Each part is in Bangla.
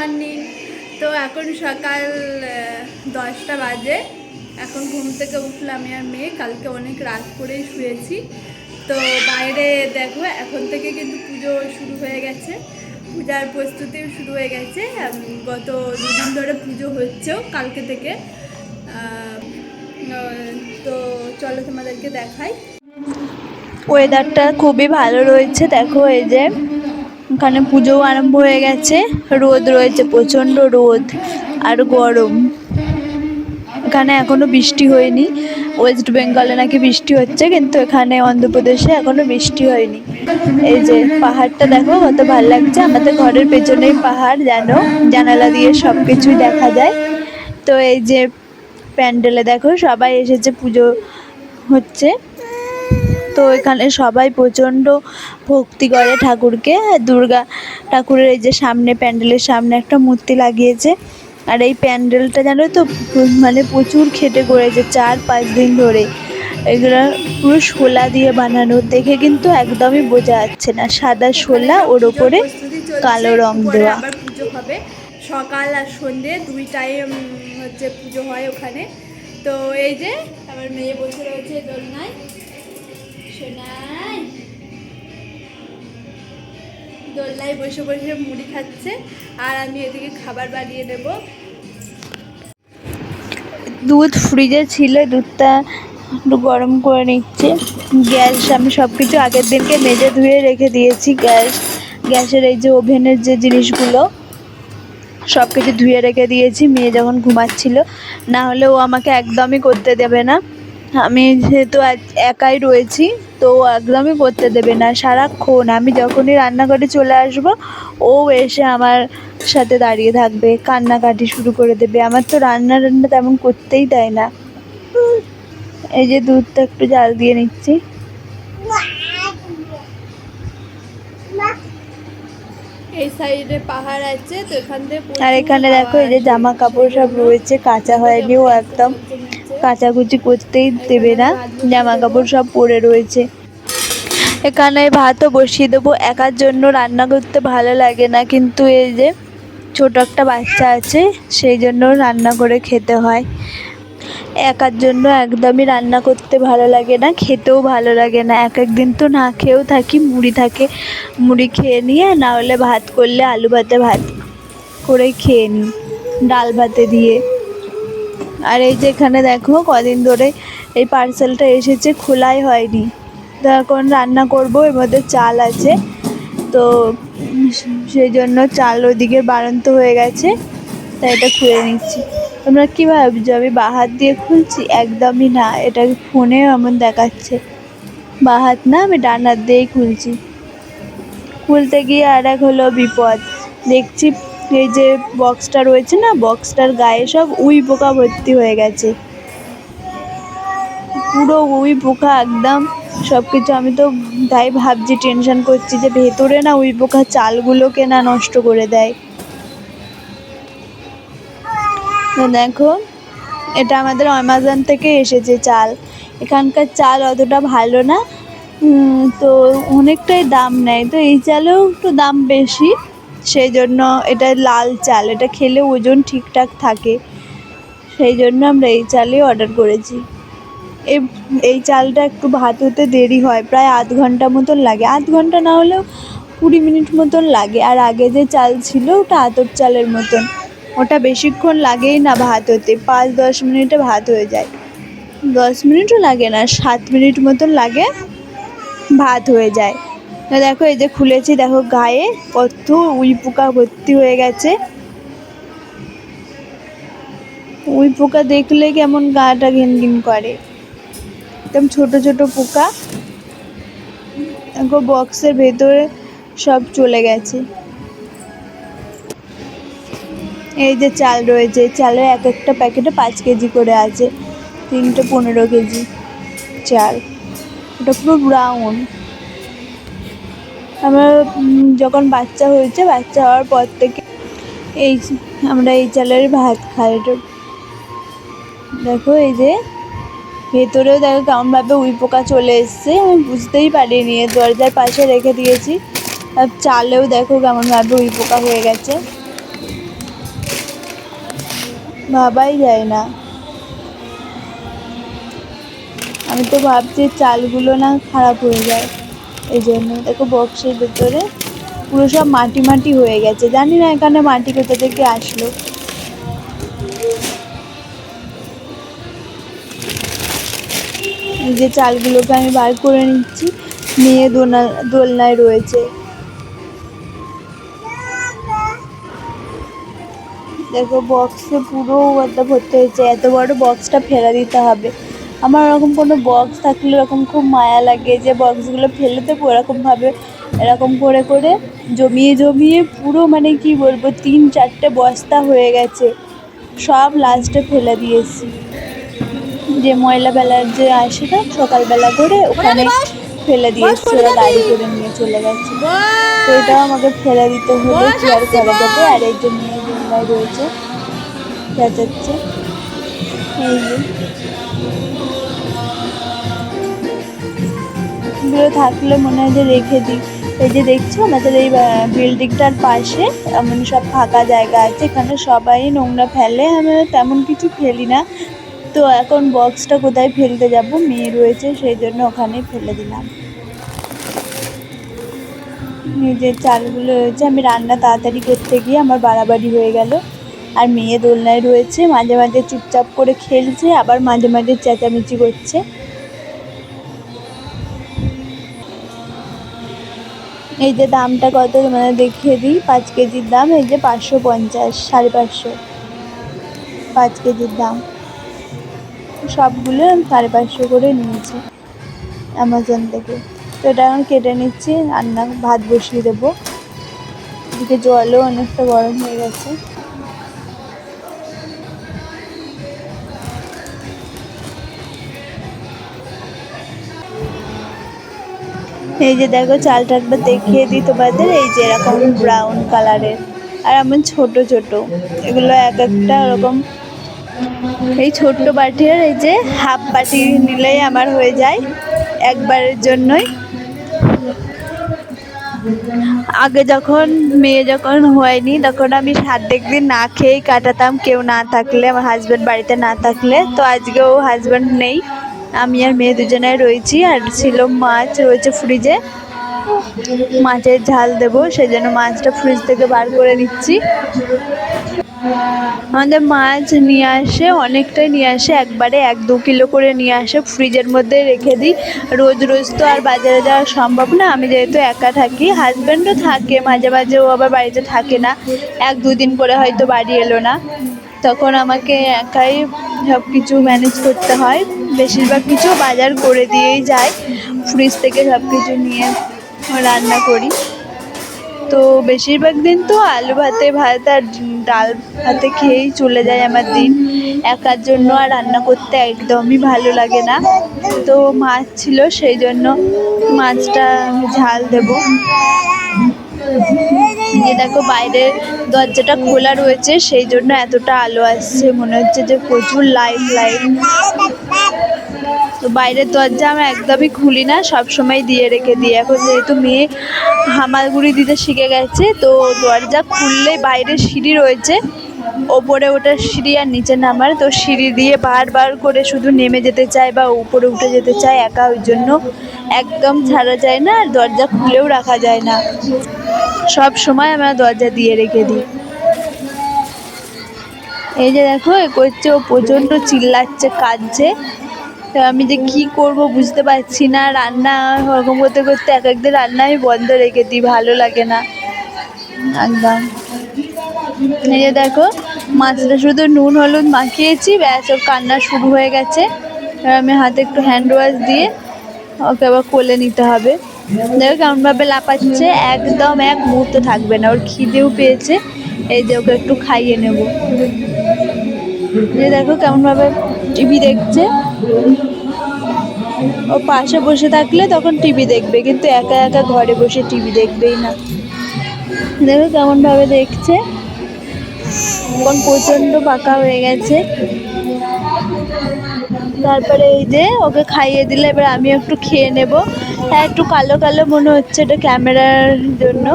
মর্নিং তো এখন সকাল দশটা বাজে। এখন ঘুম থেকে উঠলাম আমি আর মেয়ে কালকে অনেক রাত করেই শুয়েছি। তো বাইরে দেখো, এখন থেকে কিন্তু পুজো শুরু হয়ে গেছে। পূজার প্রস্তুতিও শুরু হয়ে গেছে। গত দুদিন ধরে পুজো হচ্ছেও কালকে থেকে। তো চলো তোমাদেরকে দেখাই। ওয়েদারটা খুবই ভালো রয়েছে। দেখো এই যে ওখানে পুজো আরম্ভ হয়ে গেছে। রোদ রয়েছে, প্রচণ্ড রোদ আর গরম। এখানে এখনও বৃষ্টি হয়নি। ওয়েস্ট বেঙ্গলে নাকি বৃষ্টি হচ্ছে, কিন্তু এখানে অন্ধ্রপ্রদেশে এখনও বৃষ্টি হয়নি। এই যে পাহাড়টা দেখো, কত ভালো লাগছে। আমাদের ঘরের পেছনেই পাহাড়, জানো? জানালা দিয়ে সব কিছুই দেখা যায়। তো এই যে প্যান্ডেলে দেখো, সবাই এসেছে পুজো হচ্ছে। তো এখানে সবাই প্রচণ্ড ভক্তি করে ঠাকুরকে। দুর্গা ঠাকুরের এই যে সামনে প্যান্ডেলের সামনে একটা মূর্তি লাগিয়েছে। আর এই প্যান্ডেলটা জানো তো মানে প্রচুর খেটে করেছে চার পাঁচ দিন ধরে। এগুলো পুরো শোলা দিয়ে বানানো, দেখে কিন্তু একদমই বোঝা যাচ্ছে না। সাদা শোলা ওর ওপরে কালো রং দেওয়া। পুজো হবে। সকাল আর সন্ধে দুই টাইম হচ্ছে পুজো হয় ওখানে। তো এই যে, আমার মেয়ে বসে রয়েছে দোলনায়। দোলনায় বসে বসে মুড়ি খাচ্ছে, আর আমি এদিকে খাবার বানিয়ে নেব। দুধ ফ্রিজে ছিল, দুধটা একটু গরম করে নিচ্ছে। গ্যাস, আমি সব কিছু আগের দিনকে মেজে ধুয়ে রেখে দিয়েছি গ্যাস। গ্যাসের এই যে ওভেনের যে জিনিসগুলো সব কিছু ধুয়ে রেখে দিয়েছি। মেয়ে যখন ঘুমাচ্ছিল, না হলে ও আমাকে একদমই করতে দেবে না। আমি যেহেতু আজ- একাই রয়েছি তো একদমই করতে দেবে না সারাক্ষণ। আমি যখনই রান্নাঘরে চলে আসব ও এসে আমার সাথে দাঁড়িয়ে থাকবে কান্নাকাটি শুরু করে দেবে। আমার তো রান্না রান্না তেমন করতেই দেয় না। এই যে দুধটা একটু জাল দিয়ে নিচ্ছি। এই সাইডে পাহাড় আছে তো এখান থেকে আর এখানে দেখো এই যে জামা কাপড় সব রয়েছে কাঁচা হয়নি ও একদম। কাচাকুচি করতেই দেবে না। জামা কাপড় সব পরে রয়েছে। এখানে ভাতও বসিয়ে দেবো। একার জন্য রান্না করতে ভালো লাগে না, কিন্তু এই যে ছোট একটা বাচ্চা আছে, সেই জন্য রান্না করে খেতে হয়। একার জন্য একদমই রান্না করতে ভালো লাগে না, খেতেও ভালো লাগে না। এক একদিন তো না খেয়েও থাকি, মুড়ি থাকে, মুড়ি খেয়ে নিয়ে না হলে ভাত করলে আলু ভাতে ভাত করে খেয়ে নিই, ডাল ভাতে দিয়ে। আর এই যে এখানে দেখো, কদিন ধরে এই পার্সেলটা এসেছে, খোলাই হয়নি। তো এখন রান্না করব, এর মধ্যে চাল আছে। তো সেই জন্য চাল ওদিকে বাড়ন্ত হয়ে গেছে, তাই এটা খুলে নিচ্ছি। তোমরা কী ভাবছ, আমি বাহাত দিয়ে খুলছি? একদমই না, এটা ফোনে এমন দেখাচ্ছে। বাহাত না, আমি ডান হাত দিয়েই খুলছি। খুলতে গিয়ে আর এক হলো বিপদ। দেখছি এই যে বক্সটা রয়েছে না বক্সটার গায়ে সব উই পোকা ভর্তি হয়ে গেছে। পুরো উই পোকা একদম সব কিছু আমি তো তাই ভাবছি টেনশন করছি যে ভেতরে না উই পোকা চালগুলোকে না নষ্ট করে দেয়। দেখো, এটা আমাদের অ্যামাজন থেকে এসেছে চাল। এখানকার চাল অতটা ভালো না তো অনেকটাই দাম নেয়। তো এই চালেও একটু দাম বেশি। সেই জন্য এটা লাল চাল, এটা খেলে ওজন ঠিকঠাক থাকে। সেই জন্য আমরা এই চালই অর্ডার করেছি। এই চালটা একটু ভাত হতে দেরি হয়, প্রায় আধ ঘণ্টা মতন লাগে। আধ ঘণ্টা না হলেও কুড়ি মিনিট মতন লাগে। আর আগে যে চাল ছিল, ওটা আতর চালের মতন। ওটা বেশিক্ষণ লাগেই না ভাত হতে। পাঁচ, দশ মিনিটে ভাত হয়ে যায়। দশ মিনিটও লাগে না, সাত মিনিট মতন লাগে ভাত হয়ে যায়। দেখো, এই যে খুলেছি, দেখো, গায়ে কত উই পোকা ভর্তি হয়ে গেছে। উই পোকা দেখলে কেমন গাটা ঘিন ঘিন করে। একদম ছোট ছোট পোকা। দেখো, বক্সের ভেতরে সব চলে গেছে। এই যে চাল রয়েছে চালের এক একটা প্যাকেটে পাঁচ কেজি করে আছে। তিনটে পনেরো কেজি চাল। ওটা পুরো ব্রাউন আমার যখন বাচ্চা হয়েছে, বাচ্চা হওয়ার পর থেকে এই আমরা এই চালের ভাত খাই। দেখো এই যে, ভেতরেও দেখো কেমনভাবে উই পোকা চলে এসছে। আমি বুঝতেই পারিনি দরজার পাশে রেখে দিয়েছি। আর চালেও দেখো কেমনভাবে উই পোকা হয়ে গেছে। ভাবাই যায় না। আমি তো ভাবছি চালগুলো না খারাপ হয়ে যায়। এই জন্য দেখো বক্সের ভেতরে পুরো সব মাটি মাটি হয়ে গেছে। জানি না এখানে মাটি কোথা থেকে আসলো। যে চালগুলোকে আমি বার করে নিচ্ছি। দোলনা দোলনায় রয়েছে। দেখো বক্সে পুরো ভর্তি হয়েছে। এত বড় বক্সটা ফেলে দিতে হবে। আমার ওরকম কোনো বক্স থাকলে এরকম খুব মায়া লাগে যে বক্সগুলো ফেলে দেবো এরকমভাবে এরকম করে করে জমিয়ে জমিয়ে পুরো মানে কি বলব তিন চারটে বস্তা হয়ে গেছে। সব লাস্টে ফেলে দিয়েছি। যে ময়লা বেলার যে আসে না সকালবেলা করে ওখানে ফেলে দিয়েছি ওরা গাড়ি করে নিয়ে চলে গেছে। তো এটাও আমাকে ফেলে দিতে হলো কি আর করা যাবে? আর এই জন্য রয়েছে চেঁচাচ্ছে এই যে এগুলো থাকলে মনে হয় যে রেখে দিই। এই যে দেখছ, আমাদের এই বিল্ডিংটার পাশে এমন সব ফাঁকা জায়গা আছে, এখানে সবাই নোংরা ফেলে আমি তেমন কিছু ফেলি না। তো এখন বক্সটা কোথায় ফেলতে যাব? মেয়ে রয়েছে, সেই জন্য ওখানেই ফেলে দিলাম। নিজের চালগুলো রয়েছে, আমি রান্না তাড়াতাড়ি করতে গিয়ে আমার বাড়াবাড়ি হয়ে গেল। আর মেয়ে দোলনায় রয়েছে, মাঝে মাঝে চুপচাপ করে খেলছে, আবার মাঝে মাঝে চেঁচামেচি করছে। এই যে দামটা কত মানে দেখিয়ে দিই? পাঁচ কেজির দাম, এই যে পাঁচশো পঞ্চাশ, সাড়ে পাঁচশো। পাঁচ কেজির দাম। সবগুলো সাড়ে পাঁচশো করে নিয়েছি অ্যামাজন থেকে। তো এটা এখন কেটে নিচ্ছি রান্না ভাত বসিয়ে দেবো। এদিকে জলও অনেকটা গরম হয়ে গেছে। এই যে দেখো, চালটা একবার দেখিয়ে দিই তোমাদের। এই যে এরকম ব্রাউন কালারের আর এমন ছোট ছোট। এগুলো এক একটা ওরকম। এই ছোট্ট বাটির এই যে হাফ বাটি নিলেই আমার হয়ে যায় একবারের জন্যই। আগে যখন, মেয়ে যখন হয়নি, তখন আমি সাত দিন না খেয়েই কাটাতাম। কেউ না থাকলে, আমার হাজব্যান্ড বাড়িতে না থাকলে। তো আজকেও হাজব্যান্ড নেই। আমি আর মেয়ে দুজনে রয়েছি, আর ছিল মাছ রয়েছে ফ্রিজে মাছের ঝাল দেবো সেই জন্য মাছটা ফ্রিজ থেকে বার করে নিচ্ছি। আমাদের মাছ নিয়ে আসে, অনেকটাই নিয়ে আসে, একবারে এক দু কিলো করে নিয়ে আসে ফ্রিজের মধ্যে রেখে দিই। রোজ রোজ তো আর বাজারে যাওয়া সম্ভব না, আমি যেহেতু একা থাকি হাজব্যান্ডও থাকে মাঝে মাঝে, ও আবার বাড়িতে থাকে না। এক দুদিন পরে হয়তো বাড়ি এলো না। তখন আমাকে একাই সব কিছু ম্যানেজ করতে হয়। বেশিরভাগ কিছু বাজার করে দিয়েই যায়। ফ্রিজ থেকে সব কিছু নিয়ে রান্না করি। তো বেশিরভাগ দিন তো আলু ভাতে, ভাত আর ডাল ভাতে খেয়েই চলে যায় আমার দিন। একার জন্য আর রান্না করতে একদমই ভালো লাগে না। তো মাছ ছিল, সেই জন্য মাছটা ঝাল দেবো। যে দেখো বাইরের দরজাটা খোলা রয়েছে, সেই জন্য এতটা আলো আসছে। মনে হচ্ছে যে প্রচুর লাইট লাইট তো বাইরের দরজা আমরা একদমই খুলি না, সব সময় দিয়ে রেখে দিই। এখন যেহেতু মেয়ে হামালগুড়ি দিতে শিখে গেছে, তো দরজা খুললে বাইরে সিঁড়ি রয়েছে। ওপরে ওটা সিঁড়ি আর নিচে নামার, তো সিঁড়ি দিয়ে বারবার করে শুধু নেমে যেতে চায় বা উপরে উঠে যেতে চায় একা, ওই জন্য একদম ছাড়া যায় না, আর দরজা খুলেও রাখা যায় না। সব সময় আমরা দরজা দিয়ে রেখে দিই। এই যে দেখো, এ করছে ও প্রচণ্ড চিল্লাচ্ছে, কাঁদছে। তো আমি যে কি করব বুঝতে পারছি না। রান্না ওরকম করতে করতে এক একদিন রান্না আমি বন্ধ রেখে দিই, ভালো লাগে না। একদম। এই যে দেখো, মাছটা শুধু নুন, হলুদ মাখিয়েছি, ব্যাস, ওর কান্না শুরু হয়ে গেছে। আমি হাতে একটু হ্যান্ড ওয়াশ দিয়ে ওকে আবার কোলে নিতে হবে। দেখো কেমনভাবে লাপাচ্ছে একদম এক মুহূর্ত থাকবে না। ওর খিদেও পেয়েছে, এই যে ওকে একটু খাইয়ে নেব। যে দেখো কেমনভাবে টিভি দেখছে। ও পাশে বসে থাকলে তখন টিভি দেখবে, কিন্তু একা একা ঘরে বসে টিভি দেখবেই না। দেখো কেমনভাবে দেখছে। এখন প্রচণ্ড পাকা হয়ে গেছে। তারপরে এই যে ওকে খাইয়ে দিলে, এবার আমি একটু খেয়ে নেব। হ্যাঁ একটু কালো কালো মনে হচ্ছে এটা ক্যামেরার জন্য।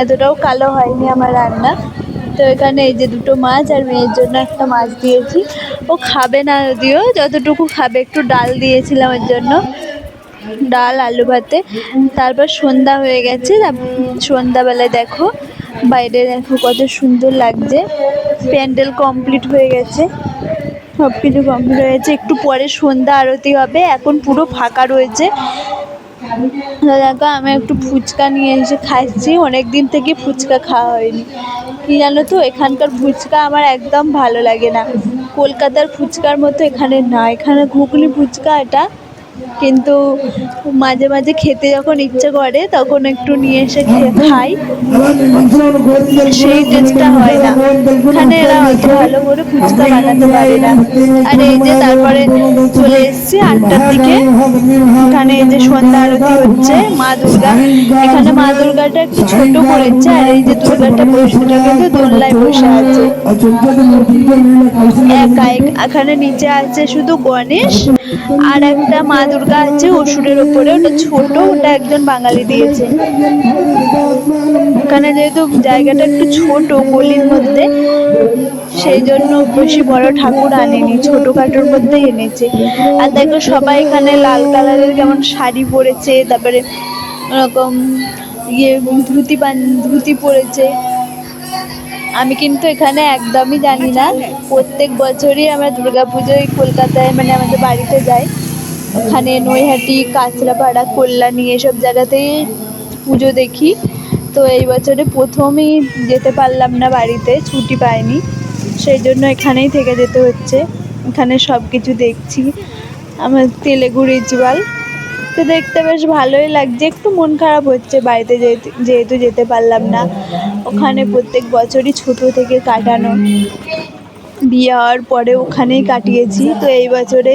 এতটাও কালো হয়নি আমার রান্না। তো এখানে এই যে দুটো মাছ আর মেয়ের জন্য একটা মাছ দিয়েছি। ও খাবে না যদিও, যতটুকু খাবে, একটু ডাল দিয়েছিলাম ওর জন্য। ডাল, আলু ভাতে। তারপর সন্ধ্যা হয়ে গেছে। সন্ধ্যাবেলায় দেখো, বাইরে দেখো কত সুন্দর লাগছে। প্যান্ডেল কমপ্লিট হয়ে গেছে। সব কিছু কমপ্লিট হয়েছে একটু পরে সন্ধ্যা আরতি হবে, এখন পুরো ফাঁকা রয়েছে। দেখো, আমি একটু ফুচকা নিয়ে এসে খাচ্ছি। অনেক দিন থেকে ফুচকা খাওয়া হয়নি। কি জানো তো, এখানকার ফুচকা আমার একদম ভালো লাগে না। কলকাতার ফুচকার মতো এখানে না। এখানে ঘুগনি ফুচকা এটা কিন্তু মাঝে মাঝে খেতে যখন ইচ্ছে করে, তখন একটু নিয়ে এসে খাই। সেই টেস্টটা হয় না। এখানে এরা অত ভালো করে ফুচকা বানাতে পারে না। আর এই যে তারপরে চলে এসেছি আটটার দিকে। এখানে এই যে সন্ধ্যা আরতি হচ্ছে, মা দুর্গা। এখানে মা দুর্গাটা একটু ছোট করেছে, আর এই যে দুর্গাটা বসেটা কিন্তু দোলনায় বসে আছে। এক- এখানে নিচে আছে শুধু গণেশ আর একটা মা দুর্গা। আছে, অসুরের ওপরে। ওটা ছোট, ওটা একজন বাঙালি দিয়েছে। ওখানে যেহেতু জায়গাটা একটু ছোট গলির মধ্যে, সেই জন্য বেশি বড় ঠাকুর আনেনি ছোটোখাটোর মধ্যে এনেছে। আর দেখো সবাই এখানে লাল কালারের কেমন শাড়ি পরেছে, তারপরে ওরকম ইয়ে ধুতি পান ধুতি পরেছে। আমি কিন্তু এখানে একদমই জানি না। প্রত্যেক বছরই আমরা দুর্গাপুজোয় কলকাতায় মানে আমাদের বাড়িতে যাই। ওখানে নৈহাটি কাঁচরাপাড়া কল্যাণী এসব জায়গাতেই পুজো দেখি। তো এই বছরে প্রথমই যেতে পারলাম না বাড়িতে, ছুটি পাইনি। সেই জন্য এখানেই থেকে যেতে হচ্ছে। এখানে সব কিছু দেখছি। আমার তেলেগু রিচুয়াল। তো দেখতে বেশ ভালোই লাগছে। একটু মন খারাপ হচ্ছে বাড়িতে যেহেতু যেহেতু যেতে পারলাম না। ওখানে প্রত্যেক বছরই ছোটো থেকে কাটানো। বিয়ে হওয়ার পরে ওখানেই কাটিয়েছি, তো এই বছরে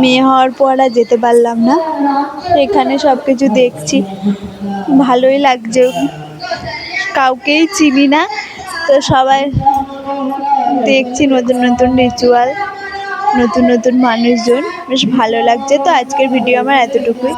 মেয়ে হওয়ার পর আর যেতে পারলাম না। এখানে সব কিছু দেখছি, ভালোই লাগছে। কাউকেই চিনি না, তো সবাই দেখছি নতুন নতুন রিচুয়াল নতুন নতুন মানুষজন, বেশ ভালো লাগছে। তো আজকের ভিডিও আমার এতটুকুই।